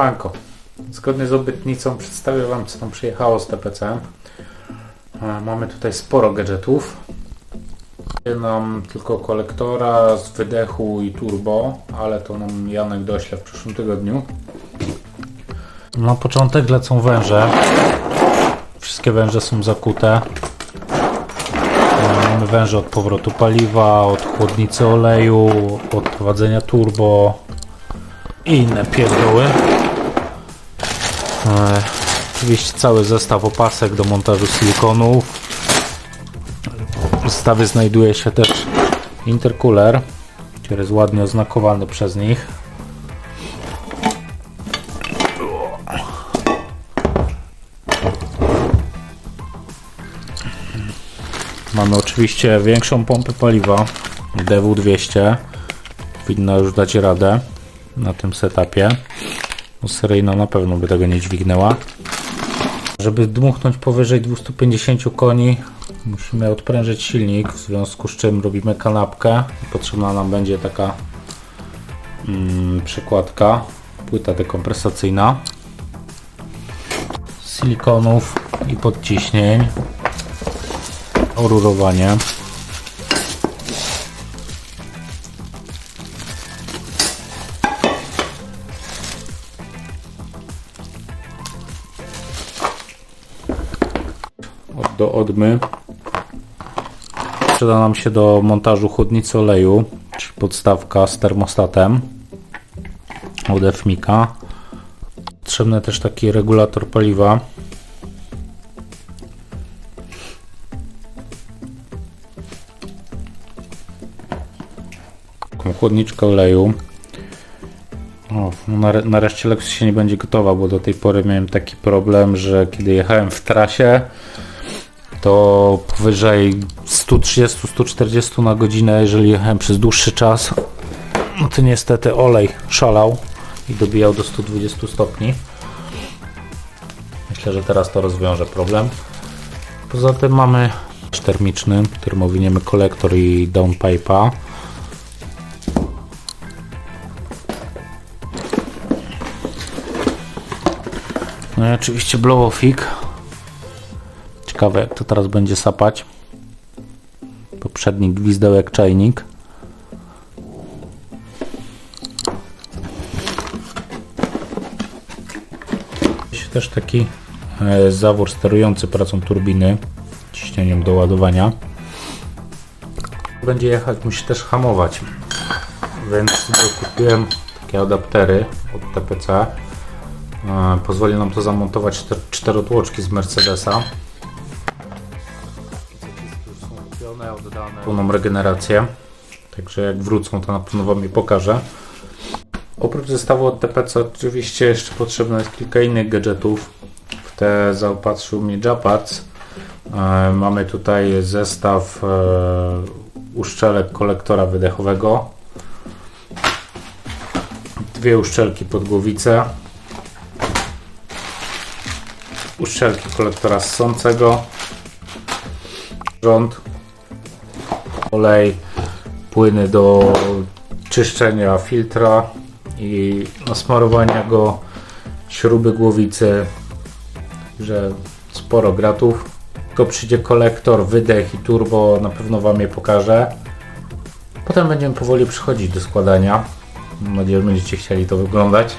Siemanko. Zgodnie z obietnicą przedstawię Wam, co tam przyjechało z TPC. E, Mamy tutaj sporo gadżetów. Nam tylko kolektora z wydechu i turbo, ale to nam Janek dośle w przyszłym tygodniu. Na początek lecą węże. Wszystkie węże są zakute. E, Mamy węże od powrotu paliwa, od chłodnicy oleju, od prowadzenia turbo i inne pierdoły. E, oczywiście cały zestaw opasek do montażu silikonów. W zestawie znajduje się też intercooler, który jest ładnie oznakowany przez nich. Mamy oczywiście większą pompę paliwa DW200. Powinna już dać radę na tym setupie. No seryjna na pewno by tego nie dźwignęła. Żeby dmuchnąć powyżej 250 koni musimy odprężyć silnik, w związku z czym robimy kanapkę. Potrzebna nam będzie taka mm, przykładka, płyta dekompresacyjna silikonów i podciśnień, orurowanie. Do odmy. Przyda nam się do montażu chłodnicy oleju, czyli podstawka z termostatem od FMIKA. Potrzebny też taki regulator paliwa. Chłodniczkę oleju. O, nare- nareszcie lekcja się nie będzie gotowa, bo do tej pory miałem taki problem, że kiedy jechałem w trasie, to powyżej 130-140 na godzinę, jeżeli jechałem przez dłuższy czas, no to niestety olej szalał i dobijał do 120 stopni. Myślę, że teraz to rozwiąże problem. Poza tym mamy termiczny, którym owiniemy kolektor i downpipe'a. No i oczywiście blow-offik. Ciekawe jak to teraz będzie sapać. Poprzedni gwizdał jak czajnik. Jest też taki e, zawór sterujący pracą turbiny, ciśnieniem do ładowania. Będzie jechać, musi też hamować. Więc kupiłem takie adaptery od TPC. E, Pozwoli nam to zamontować czter- czterotłoczki z Mercedesa. Oddane. Pełną regenerację. Także jak wrócą, to na pewno Wam je pokażę. Oprócz zestawu od TPC oczywiście jeszcze potrzebne jest kilka innych gadżetów. W te zaopatrzył mnie Japarts. E, mamy tutaj zestaw e, uszczelek kolektora wydechowego. Dwie uszczelki pod głowicę. Uszczelki kolektora ssącego. Rząd. Olej. Płyny do czyszczenia filtra i nasmarowania go śruby głowicy, że sporo gratów. Tylko przyjdzie kolektor, wydech i turbo, na pewno Wam je pokażę. Potem będziemy powoli przechodzić do składania. Mam nadzieję, że będziecie chcieli to wyglądać.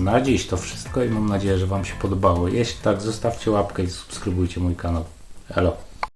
Na dziś to wszystko i mam nadzieję, że Wam się podobało. Jeśli tak, zostawcie łapkę i subskrybujcie mój kanał. Elo.